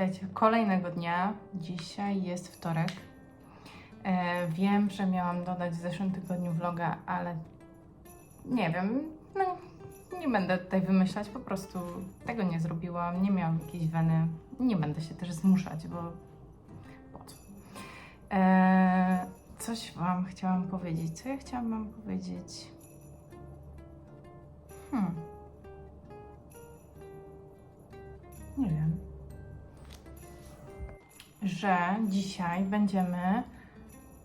witajcie kolejnego dnia. Dzisiaj jest wtorek. E, wiem, że miałam dodać w zeszłym tygodniu vloga, ale nie wiem, no nie będę tutaj wymyślać, po prostu tego nie zrobiłam, nie miałam jakiejś weny, nie będę się też zmuszać, bo po co. E, coś Wam chciałam powiedzieć. Co ja chciałam Wam powiedzieć? Hmm. Nie wiem. Że dzisiaj będziemy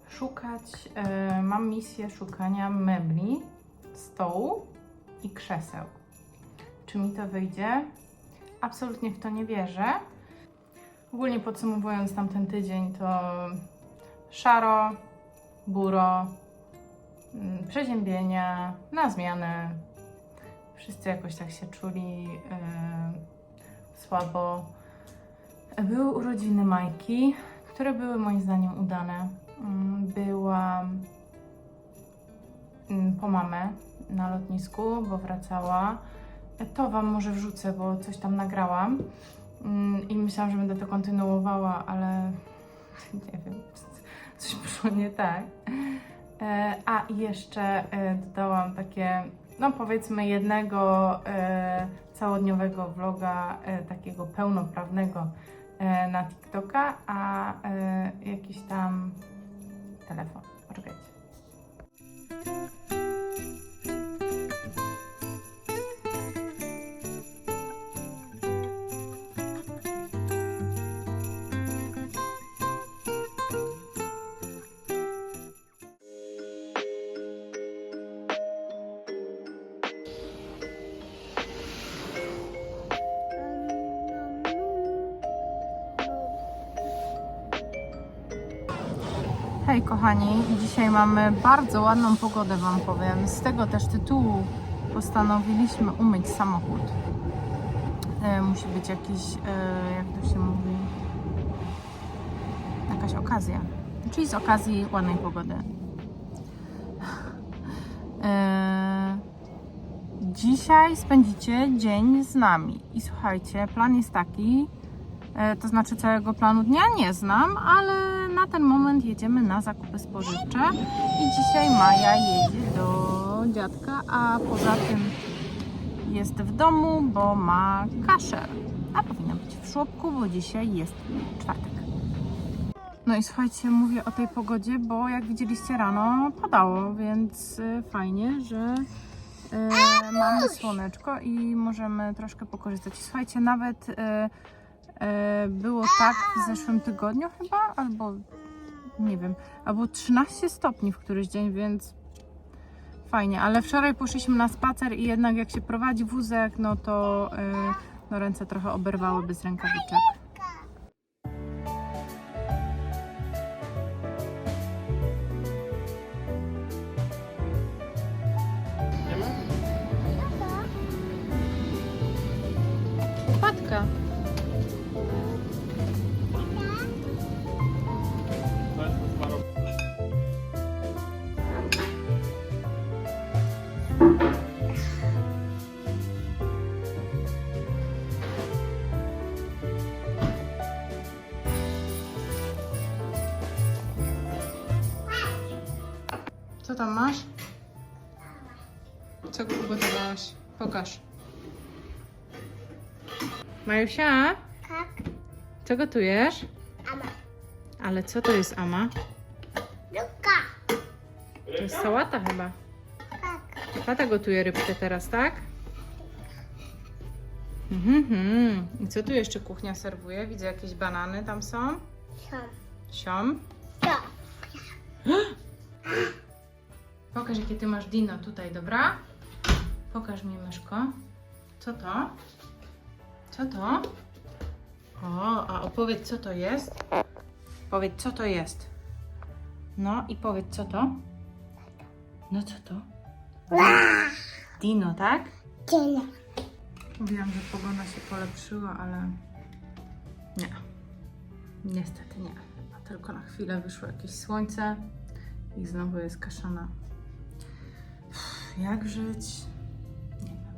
szukać. e, mam misję szukania mebli, stołu i krzeseł. Czy mi to wyjdzie? Absolutnie w to nie wierzę. Ogólnie podsumowując tamten tydzień, to szaro, buro, mm, przeziębienia, na zmianę. Wszyscy jakoś tak się czuli e, słabo. Były urodziny Majki, które były moim zdaniem udane. Mm, Byłam mm, po mamę na lotnisku, bo wracała. To Wam może wrzucę, bo coś tam nagrałam. Mm, I myślałam, że będę to kontynuowała, ale nie wiem, coś poszło nie tak. E, A jeszcze e, dodałam takie, no powiedzmy, jednego e, całodniowego vloga, takiego pełnoprawnego na TikToka, a e, jakiś tam telefon. Poczekajcie. Hej kochani, dzisiaj mamy bardzo ładną pogodę Wam powiem. Z tego też tytułu postanowiliśmy umyć samochód. E, musi być jakiś, e, jak to się mówi, jakaś okazja. Czyli z okazji ładnej pogody. E, dzisiaj spędzicie dzień z nami. I słuchajcie, plan jest taki, E, to znaczy całego planu dnia nie znam, ale na ten moment jedziemy na zakupy spożywcze i dzisiaj Maja jedzie do dziadka, a poza tym jest w domu, bo ma kaszel, a powinna być w żłobku, bo dzisiaj jest czwartek. No i słuchajcie, mówię o tej pogodzie, bo jak widzieliście rano padało, więc e, fajnie, że e, mamy słoneczko i możemy troszkę pokorzystać. Słuchajcie, nawet E, było tak w zeszłym tygodniu chyba, albo nie wiem, albo 13 stopni w któryś dzień, więc fajnie, ale wczoraj poszliśmy na spacer i jednak jak się prowadzi wózek, no to e, no ręce trochę oberwały bez rękawiczek. Co tam masz? Co ugotowałaś? Pokaż. Majusia, Tak, co gotujesz? ama. Ale co to jest ama? Luka. To jest sałata chyba. Tak. Tata gotuje rybkę teraz, tak? Mhm, mhm. I co tu jeszcze kuchnia serwuje? Widzę jakieś banany tam są. Są. Siom. To. Pokaż jakie ty masz dino tutaj, dobra? Pokaż mi myszko. Co to? Co to? O, a opowiedz co to jest. Powiedz co to jest. No i powiedz co to. No co to? Dino, tak? Dzień. Mówiłam, że pogoda się polepszyła, ale nie. Niestety nie. Tylko na chwilę wyszło jakieś słońce i znowu jest kaszana. Jak żyć? Nie wiem.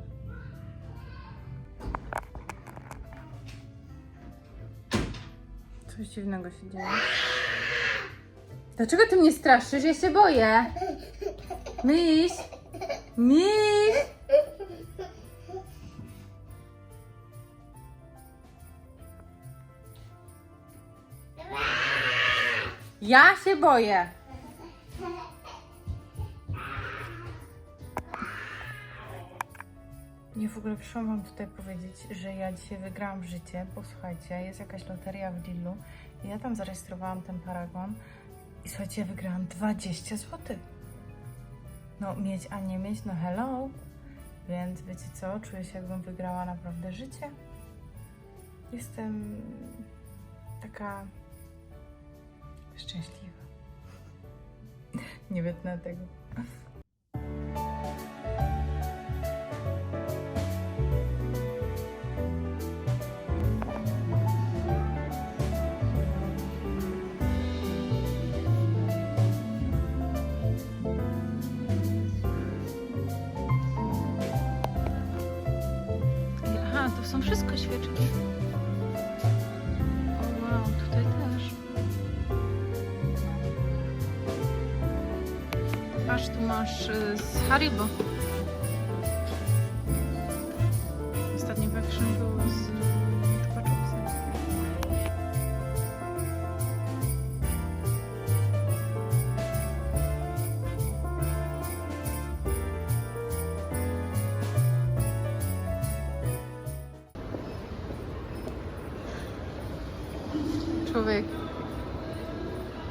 Coś dziwnego się dzieje. Dlaczego ty mnie straszysz? Ja się boję. Miś! Miś! Ja się boję. Nie, w ogóle przyszłam wam tutaj powiedzieć, że ja dzisiaj wygrałam życie. Posłuchajcie, jest jakaś loteria w Lidlu i ja tam zarejestrowałam ten paragon i słuchajcie, ja wygrałam 20 zł. No mieć, a nie mieć, no hello. Więc wiecie co, czuję się jakbym wygrała naprawdę życie. Jestem taka szczęśliwa. Nie wytnę tego. To są wszystko świeczki. O wow, tutaj też. Patrz, tu masz y, z Haribo.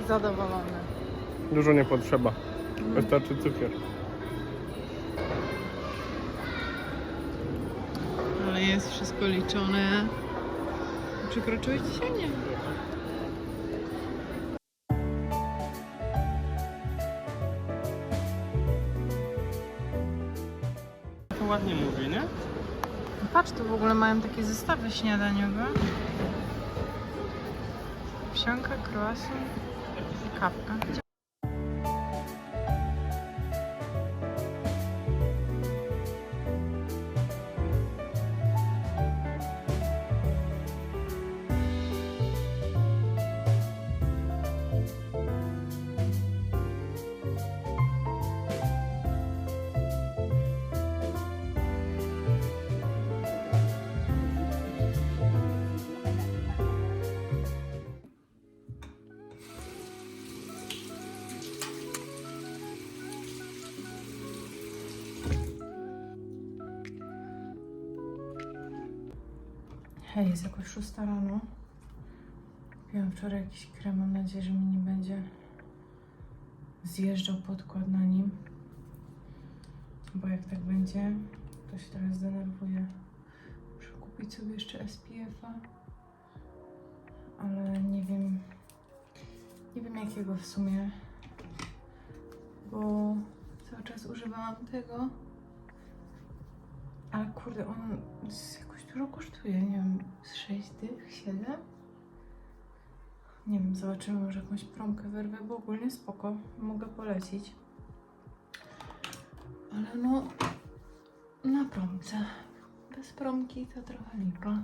Zadowolony. Dużo nie potrzeba. Wystarczy cukier. Ale jest wszystko liczone. Przekroczyłeś dzisiaj? Nie. To ładnie mówi, nie? Patrz, tu w ogóle mają takie zestawy śniadaniowe. Wsianka, croissant i Hej, jest jakoś 6 rano. Kupiłam wczoraj jakiś krem, mam nadzieję, że mi nie będzie zjeżdżał podkład na nim. Bo jak tak będzie, to się teraz zdenerwuję. Muszę kupić sobie jeszcze SPF-a. Ale nie wiem, nie wiem jakiego w sumie. Bo cały czas używałam tego. Ale kurde, on dużo kosztuje, nie wiem, z 6 dych, 7? Nie wiem, zobaczymy, może jakąś promkę wyrwę, bo ogólnie spoko, mogę polecić. Ale no, na promce. Bez promki to trochę lipa.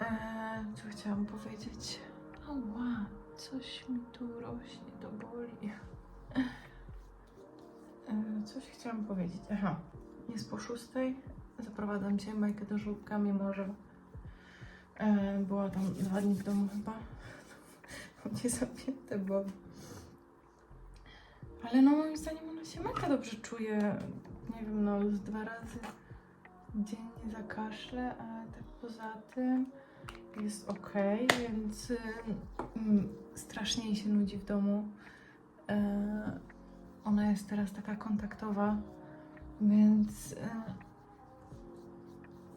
Eee, co chciałam powiedzieć? Ała, coś mi tu rośnie, to boli. E, Coś chciałam powiedzieć. Aha, jest po szóstej. Zaprowadzam cię Majkę do żłobka, mimo że e, była tam dwa dni w domu chyba. Nie zapięte, bo... Ale no moim zdaniem ona się mega dobrze czuje. Nie wiem, no z dwa razy dziennie zakaszle, a tak poza tym jest ok, więc y, mm, strasznie jej się nudzi w domu. E, ona jest teraz taka kontaktowa, więc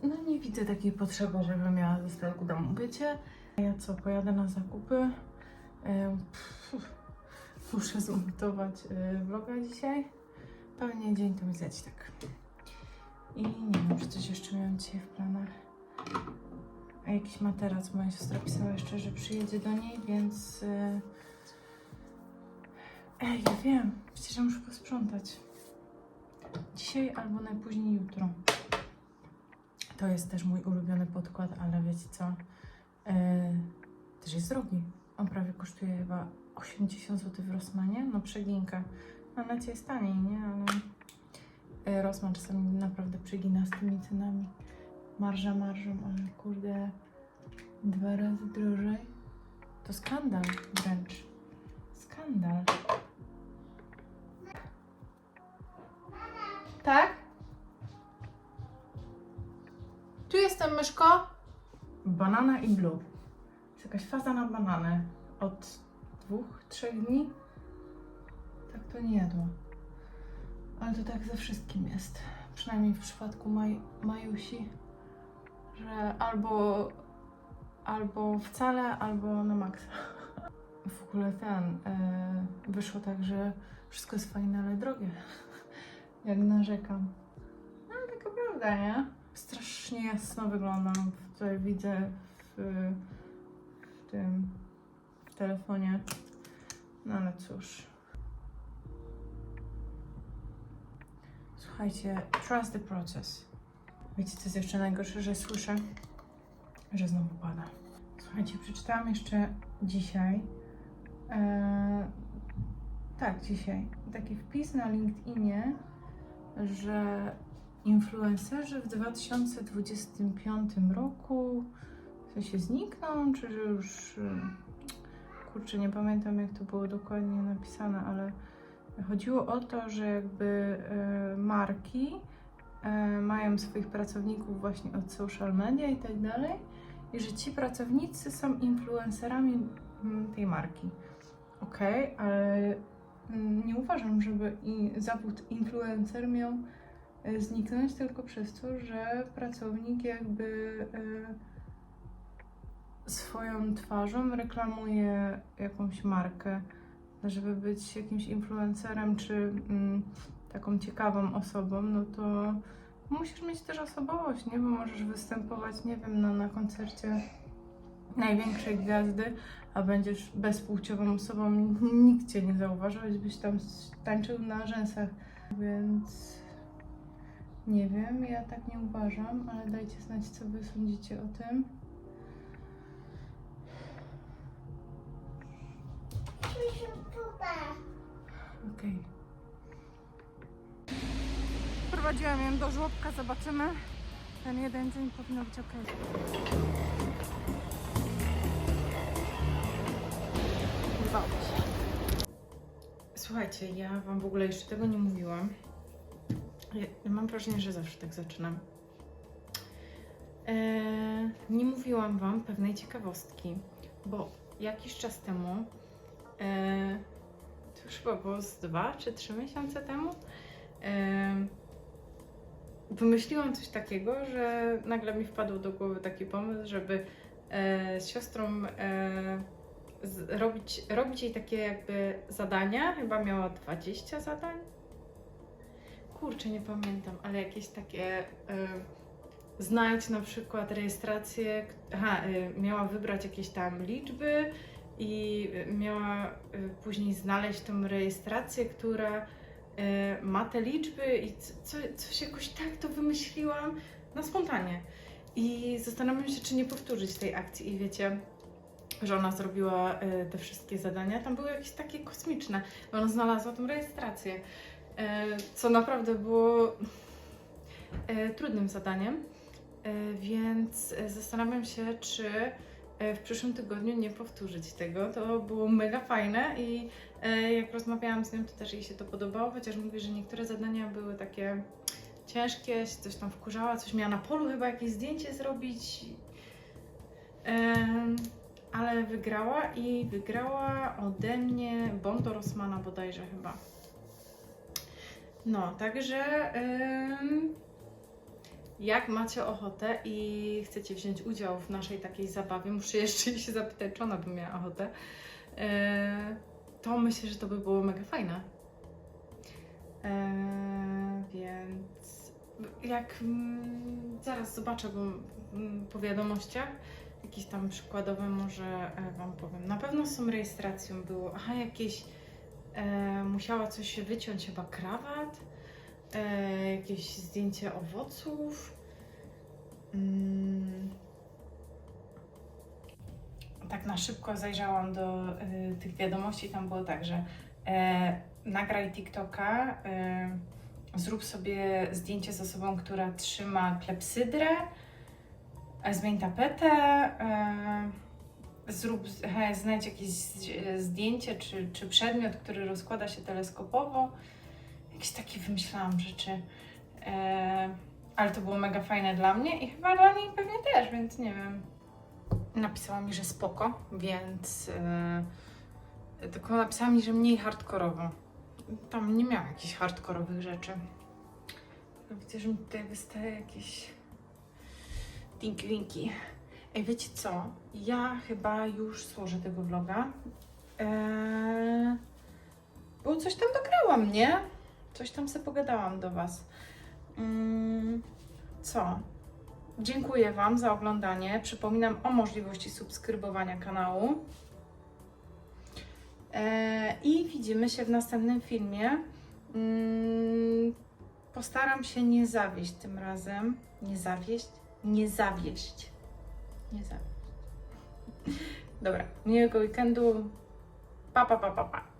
e, no nie widzę takiej potrzeby, żeby miała zostać w domu. Wiecie, ja co, pojadę na zakupy. E, pff, muszę zmontować e, vloga dzisiaj. Pewnie dzień to mi zleci tak. I nie wiem, czy coś jeszcze miałam dzisiaj w planach. A jakiś materac moja siostra pisała jeszcze, że przyjedzie do niej, więc... Ej, ja wiem. Przecież ja muszę posprzątać. Dzisiaj albo najpóźniej jutro. To jest też mój ulubiony podkład, ale wiecie co? E, też jest drogi. On prawie kosztuje chyba 80 zł w Rossmanie. No przeginka. Na necie jest taniej, nie? Ale e, Rossmann czasami naprawdę przegina z tymi cenami. Marża marżą, ale kurde dwa razy drożej. To skandal wręcz. Skandal. Tak? Tu jestem, myszko. Banana i blue. Jest jakaś faza na banany. Od dwóch, trzech dni. Tak to nie jadła. Ale to tak ze wszystkim jest. Przynajmniej w przypadku Maj Majusi. Że albo, albo wcale, albo na maksa. W ogóle ten. e, wyszło tak, że wszystko jest fajne, ale drogie. Jak narzekam. No, taka prawda, nie? Strasznie jasno wyglądam. Tutaj widzę w, w tym w telefonie. No ale cóż. Słuchajcie, trust the process. Wiecie, co jest jeszcze najgorsze, że słyszę, że znowu pada. Słuchajcie, przeczytałam jeszcze dzisiaj. E, tak, dzisiaj. Taki wpis na LinkedInie, że influencerzy w 2025 roku w sensie znikną, czy że już. y, Kurczę, nie pamiętam jak to było dokładnie napisane, ale chodziło o to, że jakby y, marki y, mają swoich pracowników właśnie od social media i tak dalej, i że ci pracownicy są influencerami mm, tej marki. Okej, ale mm, nie uważam, żeby zawód influencer miał e, zniknąć tylko przez to, że pracownik jakby e, swoją twarzą reklamuje jakąś markę, żeby być jakimś influencerem czy mm, taką ciekawą osobą, no to musisz mieć też osobowość, nie? Bo możesz występować, nie wiem, no, na koncercie największej gwiazdy, a będziesz bezpłciową osobą, nikt cię nie zauważy, choćbyś tam tańczył na rzęsach, więc nie wiem, ja tak nie uważam, ale dajcie znać, co wy sądzicie o tym. Okej. Prowadziłam ją do żłobka, zobaczymy. Ten jeden dzień powinno być ok. Słuchajcie, ja Wam w ogóle jeszcze tego nie mówiłam. Ja, mam wrażenie, że zawsze tak zaczynam. Eee, nie mówiłam Wam pewnej ciekawostki, bo jakiś czas temu, eee, to już chyba było z dwa czy trzy miesiące temu, eee, wymyśliłam coś takiego, że nagle mi wpadł do głowy taki pomysł, żeby e, z siostrą e, robić, robić jej takie jakby zadania. Chyba miała 20 zadań. Kurczę, nie pamiętam, ale jakieś takie. E, znajdź na przykład rejestrację. Aha, e, miała wybrać jakieś tam liczby i miała e, później znaleźć tą rejestrację, która e, ma te liczby i co, coś jakoś tak to wymyśliłam na spontanie. I zastanawiam się, czy nie powtórzyć tej akcji. I wiecie, że ona zrobiła e, te wszystkie zadania. Tam były jakieś takie kosmiczne. Ona znalazła tą rejestrację, e, co naprawdę było e, trudnym zadaniem. Więc zastanawiam się, czy w przyszłym tygodniu nie powtórzyć tego. To było mega fajne i jak rozmawiałam z nią, to też jej się to podobało, chociaż mówi, że niektóre zadania były takie ciężkie, coś tam wkurzała, coś miała na polu chyba jakieś zdjęcie zrobić. Ale wygrała i wygrała ode mnie Bondo Rossmana bodajże chyba. No, także jak macie ochotę i chcecie wziąć udział w naszej takiej zabawie, muszę jeszcze się zapytać, czy ona by miała ochotę, e, to myślę, że to by było mega fajne. E, więc jak mm, zaraz zobaczę mm, po wiadomościach, jakieś tam przykładowe może e, Wam powiem. Na pewno z tą rejestracją było, aha, jakieś e, musiała coś się wyciąć, chyba krawat, e, jakieś zdjęcie owoców, Mm. Tak na szybko zajrzałam do y, tych wiadomości. Tam było tak, że e, nagraj TikToka, e, zrób sobie zdjęcie z osobą, która trzyma klepsydrę, zmień tapetę, e, zrób, znajdź jakieś zdjęcie czy, czy przedmiot, który rozkłada się teleskopowo. Jakieś takie wymyślałam rzeczy. E, ale to było mega fajne dla mnie i chyba dla niej pewnie też, więc nie wiem. Napisała mi, że spoko, więc e, tylko napisała mi, że mniej hardkorowo. Tam nie miałam jakichś hardkorowych rzeczy. Widzę, że mi tutaj wystaje jakieś dinki winki. Ej, wiecie co? Ja chyba już złożę tego vloga. Eee, bo coś tam dograłam, nie? Coś tam sobie pogadałam do Was. Mm, co? Dziękuję Wam za oglądanie. Przypominam o możliwości subskrybowania kanału. Eee, I widzimy się w następnym filmie. Mm, postaram się nie zawieść tym razem. Nie zawieść? Nie zawieść. Nie zawieść. Dobra, miłego weekendu. Pa, pa, pa, pa, pa.